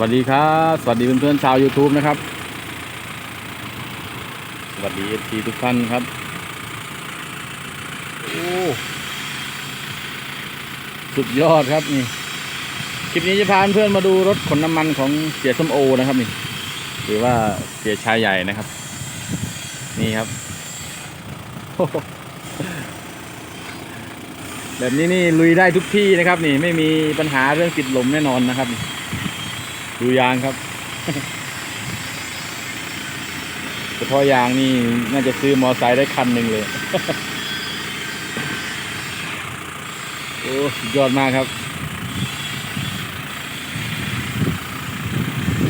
วัสดีครับ สวัสดีเพื่อนๆชาว YouTube นะครับ สวัสดีเอทีทุกท่านครับ โอ้สุดยอดครับนี่ คลิปนี้จะพาเพื่อนมาดูรถขนน้ำมันของเสียส้มโอนะครับนี่ หรือว่าเสียชายใหญ่นะครับ นี่ครับ แบบนี้นี่ลุยได้ทุกที่นะครับ นี่ไม่มีปัญหาเรื่องติดลมแน่นอนนะครับนี่ ดูยางครับเฉพาะยางนี่น่าจะซื้อมอไซค์ได้คันหนึ่งเลย โอ้ยอดมากครับ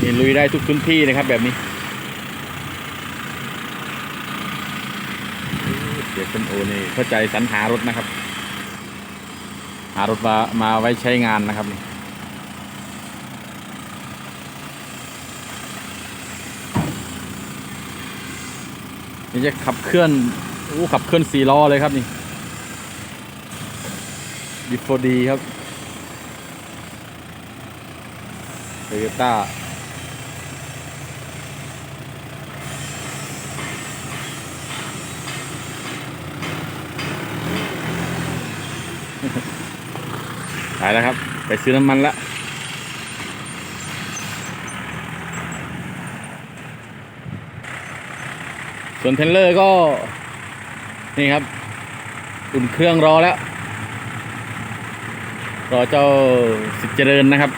นี่ลุยได้ทุกพื้นที่นะครับแบบนี้เสียส้มโอนี่เข้าใจสรรหารถนะครับ หารถมามาไว้ใช้งานนะครับนี่ นี่จะขับเคลื่อนโอ้ขับเคลื่อนสี่ล้อเลยครับนี่ดิฟดีครับโตโยต้าไปแล้วครับ ไปซื้อน้ำมันละ ส่วนเทรลเลอร์ก็ นี่ครับอุ่นเครื่องรอแล้ว รอเจ้าสิบเจริญนะครับ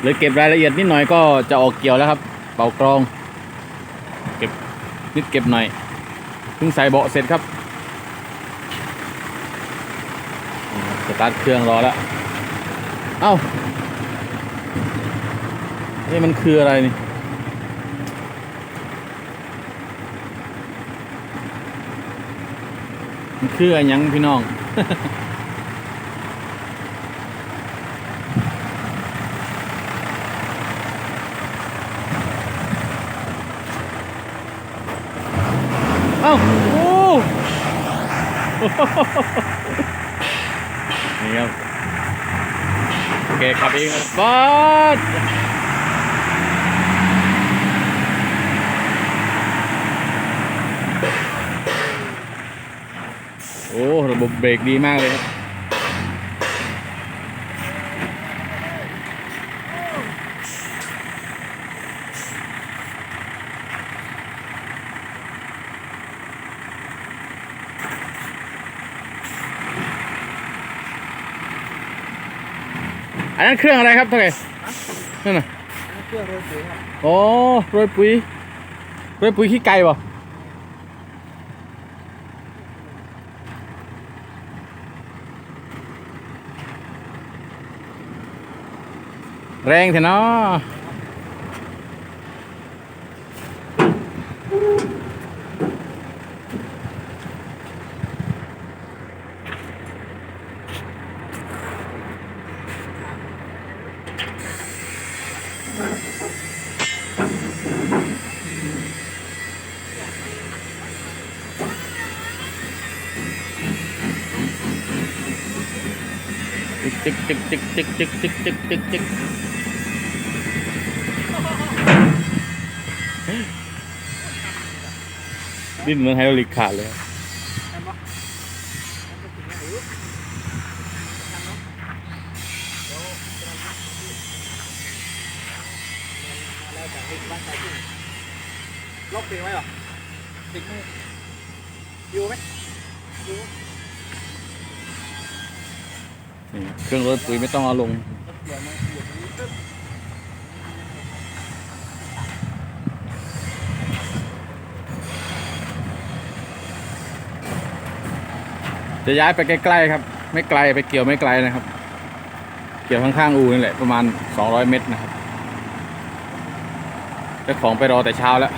เหลือเก็บรายละเอียดนิดหน่อยก็จะออกเกี่ยวแล้วครับ เป่ากรอง เก็บนิดเก็บหน่อยเพิ่งใส่เบาะเสร็จครับนี่ครับสตาร์ทเครื่องรอแล้ว เอ้า นี่มันคืออะไรนี่ มัน คืออะไรหยังพี่น้อง เอ้าโอ้นี่ครับโอเคขับเองครับบอสโอ้ ระบบเบรกดีมากเลยครับอันนั้นเครื่องอะไรครับเท่าไหร่นั่นน่ะเครื่องโรยปุ๋ยครับโอ้โรยปุ๋ยโรยปุ๋ยขี้ไก่ป่ะ แรงเถอะเนาะจิกจิ ดิ้นเหมือนไฮโดรลิกขาดเลยล็อกเพลงไว้เหรอติดมืออยู่ไหมอยู่นี่เครื่องรถปุ๋ยไม่ต้องเอาลง เดี๋ยวมันเดี๋ยวมันตึ๊บ จะย้ายไปใกล้ๆครับ ไม่ไกลไปเกี่ยวไม่ไกลนะครับ เกี่ยวข้างๆอูนี่แหละประมาณ 200 เมตรนะครับเจ้าของไปรอแต่เช้าแล้ว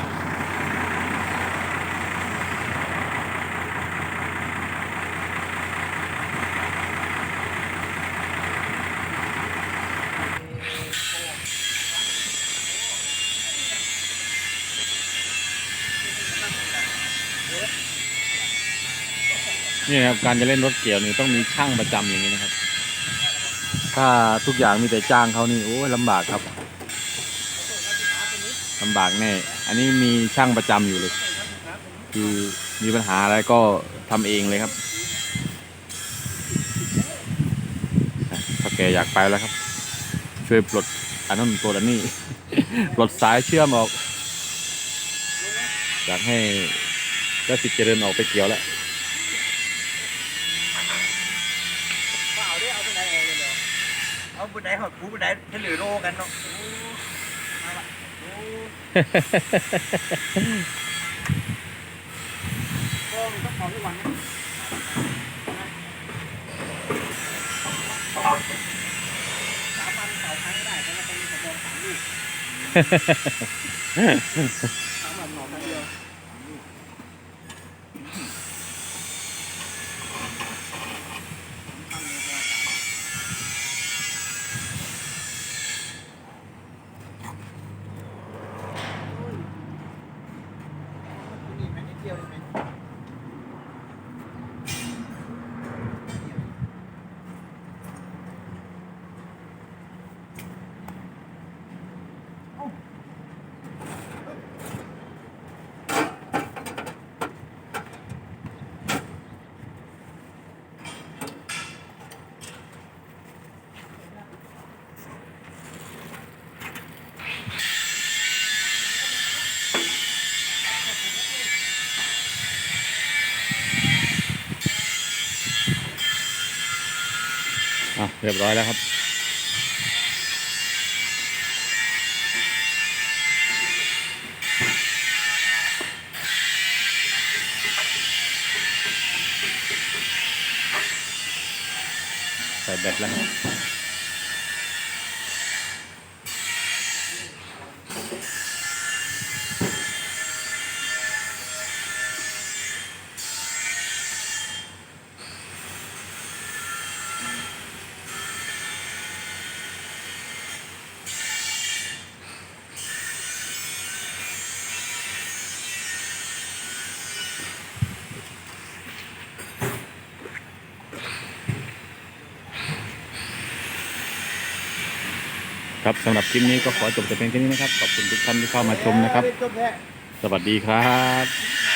นี่ครับการจะเล่นรถเกี่ยวนี่ต้องมีช่างประจำอย่างนี้นะครับ ถ้าทุกอย่างมีแต่จ้างเขานี่โอ้ยลำบากครับลำบากแน่ อันนี้มีช่างประจำอยู่เลย คือมีปัญหาอะไรก็ทำเองเลยครับถ้าแกอยากไปแล้วครับ ช่วยปลดอันนั้นปลดอันนี้ ปลดสายเชื่อมออก อยากให้เจ้สิเจริญออกไปเกี่ยวแล้ว เอาไปไหนหอดกูไปไหนทะเลโรกันเนาะโอ้มาละโอ้ก็มันต้องขอทุกวันนะสามวันเสาร์ครั้งก็ได้แต่ว่าต้องมีสำรองสามลูกสามวันหนอครั้งเดียวนี่มันนิดเดียวเองไหม อะเรียบร้อยแล้วครับใส่แบตแล้ว ครับสำหรับคลิปนี้ก็ขอจบแต่เพียงแค่นี้นะครับ ขอบคุณทุกท่านที่เข้ามาชมนะครับ สวัสดีครับ